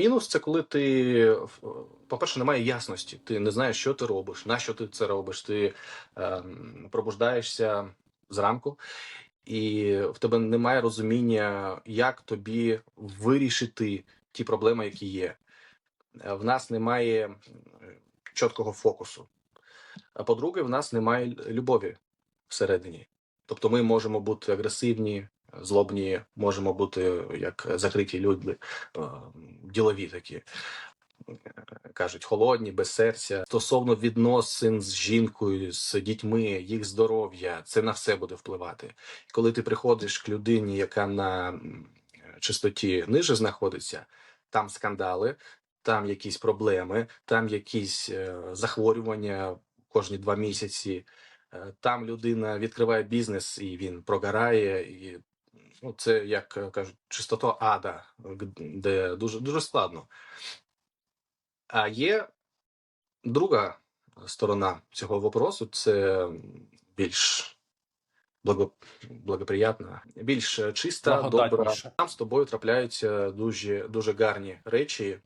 Мінус це коли ти, по-перше, немає ясності. Ти не знаєш, що ти робиш, на що ти це робиш. Ти ем, пробуждаєшся зранку, і в тебе немає розуміння, як тобі вирішити ті проблеми, які є. Е, В нас немає чіткого фокусу. А по-друге, в нас немає любові всередині. Тобто ми можемо бути агресивні, злобні, можемо бути як закриті люди, е, ділові такі. е, Кажуть, холодні, без серця. Стосовно відносин з жінкою, з дітьми, їх здоров'я, це на все буде впливати. Коли ти приходиш к людині, яка на чистоті ниже знаходиться, там скандали, там якісь проблеми, там якісь е, захворювання кожні два місяці. Там людина відкриває бізнес і він прогорає. І, це, як е, кажуть, чистота ада, де дуже, дуже складно. А є друга сторона цього вопросу це більш благо, благоприятна, більш чиста, добра. Там з тобою трапляються дуже, дуже гарні речі,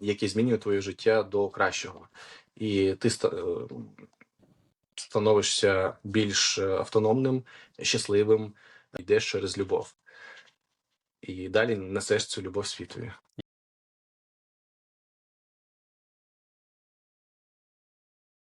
які змінюють твоє життя до кращого. І ти е, становишся більш е, автономним, щасливим, йдеш через любов. І далі несеш цю любов світові.